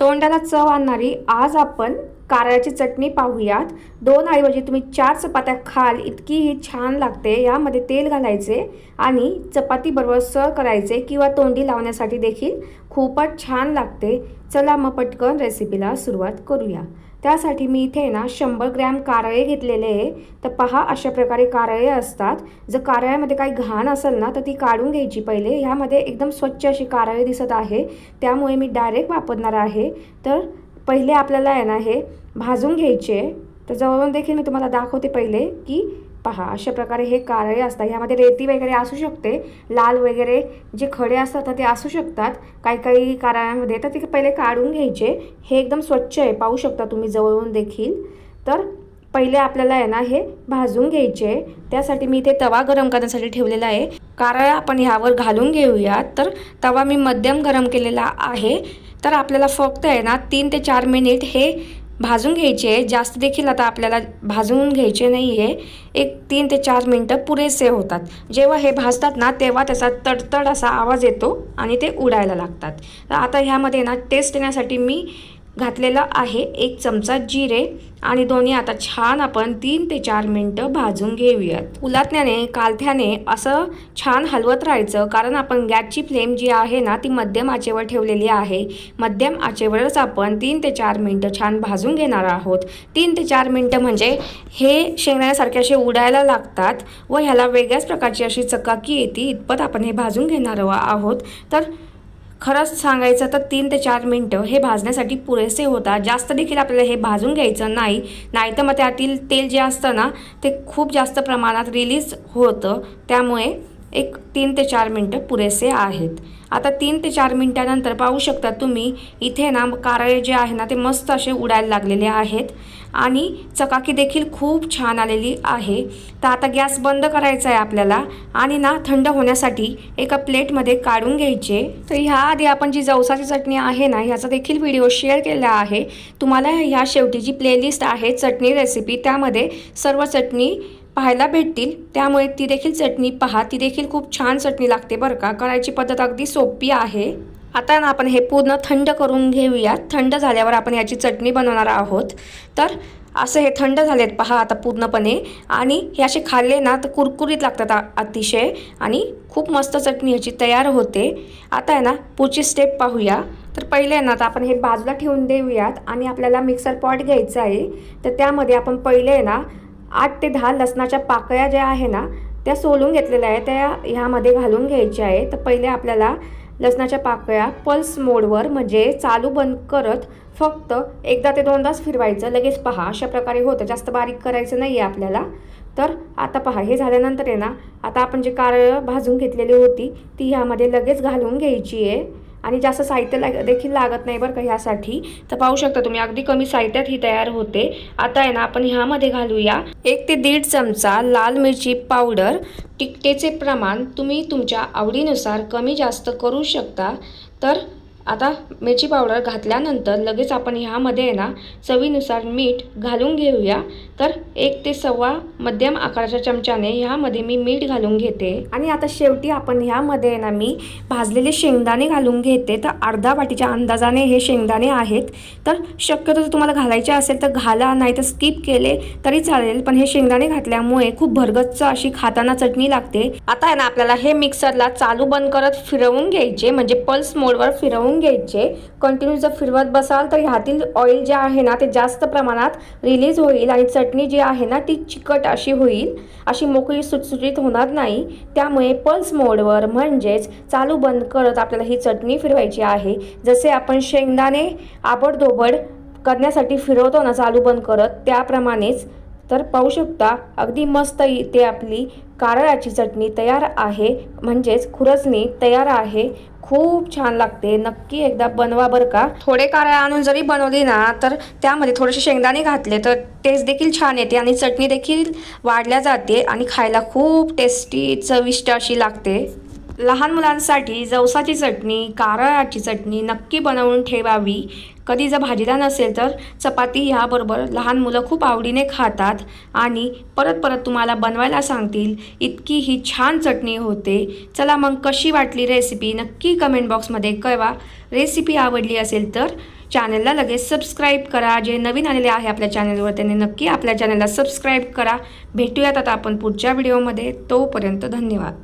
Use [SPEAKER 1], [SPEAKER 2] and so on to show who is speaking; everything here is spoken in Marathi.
[SPEAKER 1] तोंडाला चव आणणारी आज आपण कारळ्याची चटणी पाहूयात. दोन ऐवजी तुम्ही चार चपात्या खाल इतकी ही छान लागते. यामध्ये तेल घालायचे आणि चपाती बरोबर सर्व करायचे किंवा तोंडी लावण्यासाठी देखील खूपच छान लागते. चला मग पटकन रेसिपीला सुरुवात करूया. त्यासाठी मी इथे ना शंभर ग्रॅम कारळे घेतलेले आहे. तर पहा अशा प्रकारे कारळे असतात. जर कारळ्यामध्ये काही घाण असेल ना तर ती काढून घ्यायची पहिले. ह्यामध्ये एकदम स्वच्छ अशी कारळे दिसत आहे. त्यामुळे मी डायरेक्ट वापरणार आहे. तर पहिले आपल्याला आहे ना हे भाजून घ्यायचे तर जवळून देखील मी तुम्हाला दाखवते पहिले की पहा अशा प्रकारे हे कारळे असतात. ह्यामध्ये रेती वगैरे असू शकते लाल वगैरे जे खडे असतात तर ते असू शकतात. काही काही कारळ्यांमध्ये तर ते पहिले काढून घ्यायचे. हे एकदम स्वच्छ आहे पाहू शकता तुम्ही जवळून देखील. तर पहिले आपल्याला आहे ना हे भाजून घ्यायचे. त्यासाठी मी इथे तवा गरम करण्यासाठी ठेवलेला आहे. कारळ आपण ह्यावर घालून घेऊयात. तर तवा मी मध्यम गरम केलेला आहे. तर आपल्याला फक्त आहे ना तीन ते चार मिनिट हे भाजून घ्यायचे. जास्त देखील आता आपल्याला भाजून घ्यायचे नाही आहे एक तीन ते चार मिनटं पुरेसे होतात. जेव्हा हे भाजतात ना तेव्हा त्याचा तडतड असा आवाज येतो आणि ते उडायला लागतात. तर आता ह्यामध्ये ना टेस्ट येण्यासाठी मी घातलेलं आहे. एक चमचा जिरे आणि दोन्ही आता छान आपण तीन ते चार मिनटं भाजून घेऊयात. उलाटण्याने कालथ्याने असं छान हलवत राहायचं कारण आपण गॅसची फ्लेम जी आहे ना ती मध्यम आचेवर ठेवलेली आहे. मध्यम आचेवरच आपण तीन ते चार मिनटं छान भाजून घेणार आहोत. तीन ते चार मिनटं म्हणजे हे शेंगण्यासारखे असे उडायला लागतात व ह्याला वेगळ्याच प्रकारची अशी चकाकी येते. इतपत आपण हे भाजून घेणार आहोत. तर खरंच सांगायचं तर तीन ते चार मिनटं हे भाजण्यासाठी पुरेसे होतात. जास्त देखील आपल्याला हे भाजून घ्यायचं नाही. नाहीतर मग त्यातील तेल जे असतं ना ते खूप जास्त प्रमाणात रिलीज होतं. त्यामुळे एक तीन ते चार मिनटं पुरेसे आहेत. आता तीन ते चार मिनटानंतर पाहू शकता तुम्ही इथे ना कारळे जे आहे ना ते मस्त असे उडायला लागलेले आहेत. आणि चकाकी देखील खूप छान आलेली आहे. तर आता गॅस बंद करायचा आहे आपल्याला आणि ना थंड होण्यासाठी एका प्लेटमध्ये काढून घ्यायचे. तर ह्याआधी आपण जी जवसाची चटणी आहे ना ह्याचा देखील व्हिडिओ शेअर केला आहे. तुम्हाला ह्या शेवटी जी प्लेलिस्ट आहे चटणी रेसिपी त्यामध्ये सर्व चटणी पाहायला भेटतील. त्यामुळे ती देखील चटणी पहा. ती देखील खूप छान चटणी लागते बरं का. करायची पद्धत अगदी सोपी आहे. आता ना आपण हे पूर्ण थंड करून घेऊयात. थंड झाल्यावर आपण याची चटणी बनवणार आहोत. तर असं हे थंड झालेत पहा आता पूर्णपणे. आणि हे असे खाल्ले ना तर कुरकुरीत लागतात अतिशय. आणि खूप मस्त चटणी ह्याची तयार होते. आता आहे ना पुढची स्टेप पाहूया. तर पहिले आहे ना आता आपण हे बाजूला ठेवून देऊयात. आणि आपल्याला मिक्सर पॉट घ्यायचं आहे. तर त्यामध्ये आपण पहिले आहे ना आठ ते दहा लसणाच्या पाकळ्या ज्या आहे ना त्या सोलून घेतलेल्या आहे त्या ह्यामध्ये घालून घ्यायच्या आहे तर पहिले आपल्याला लसणाच्या पाकळ्या पल्स मोडवर म्हणजे चालू बंद करत फक्त एकदा ते दोनदाच फिरवायचं. लगेच पहा अशा प्रकारे होतं. जास्त बारीक करायचं नाही आहे आपल्याला. तर आता पहा हे झाल्यानंतर आहे ना आता आपण जे कारळ भाजून घेतलेली होती ती ह्यामध्ये लगेच घालून घ्यायची आहे. आणि जास्त साहित्य लाग देखील लागत नाही बरं का ह्यासाठी. तर पाहू शकता तुम्ही अगदी कमी साहित्यात ही तयार होते. आता आहे ना आपण ह्यामध्ये घालूया. एक ते दीड चमचा लाल मिरची पावडर. तिखटेचे प्रमाण तुम्ही तुमच्या आवडीनुसार कमी जास्त करू शकता. तर आता मिरची पावडर घातल्यानंतर लगेच आपण ह्यामध्ये आहे ना चवीनुसार मीठ घालून घेऊया. तर एक ते सव्वा मध्यम आकाराच्या चमच्याने ह्यामध्ये मी मीठ घालून घेते. आणि आता शेवटी आपण ह्यामध्ये आहे ना मी भाजलेले शेंगदाणे घालून घेते. तर अर्धा वाटीच्या अंदाजाने हे शेंगदाणे आहेत. तर शक्यतो जर तुम्हाला घालायचे असेल तर घाला नाही तर स्किप केले तरी चालेल. पण हे शेंगदाणे घातल्यामुळे खूप भरगच्च अशी खाताना चटणी लागते. आता आहे ना आपल्याला हे मिक्सरला चालू बंद करत फिरवून घ्यायचे. म्हणजे पल्स मोडवर फिरवून घ्यायचे. कंटिन्यू जर फिरवत बसाल तर ह्यातील ऑइल जे आहे ना ते जास्त प्रमाणात रिलीज होईल आणि चटणी जी आहे ना ती चिकट अशी होईल. अशी मोकळी सुटसुटीत होणार नाही. त्यामुळे पल्स मोडवर म्हणजेच चालू बंद करत आपल्याला ही चटणी फिरवायची आहे. जसे आपण शेंगदाणे आबडधोबड करण्यासाठी फिरवतो ना चालू बंद करत त्याप्रमाणेच तर पाहू शकता अगदी मस्त इथे आपली कारळाची चटणी तयार आहे. म्हणजेच खुरचणी तयार आहे. खूप छान लागते. नक्की एकदा बनवा बरं का. थोडे कारळ आणून जरी बनवली ना तर त्यामध्ये थोडेसे शेंगदाणे घातले तर टेस्ट देखील छान येते आणि चटणी देखील वाढल्या जाते आणि खायला खूप टेस्टी चविष्ट अशी लागते. लहान मुलांसाठी जवसाची चटणी कारळाची चटणी नक्की बनवून ठेवावी. कधी जर भाजीला नसेल तर चपाती ह्याबरोबर लहान मुलं खूप आवडीने खातात आणि परत परत तुम्हाला बनवायला सांगतील इतकी ही छान चटणी होते. चला मग कशी वाटली रेसिपी नक्की कमेंट बॉक्समध्ये कळवा. रेसिपी आवडली असेल तर चॅनलला लगेच सबस्क्राईब करा. जे नवीन आलेले आहे आपल्या चॅनलवर त्यांनी नक्की आपल्या चॅनलला सबस्क्राईब करा. भेटूयात आता आपण पुढच्या व्हिडिओमध्ये तोपर्यंत धन्यवाद.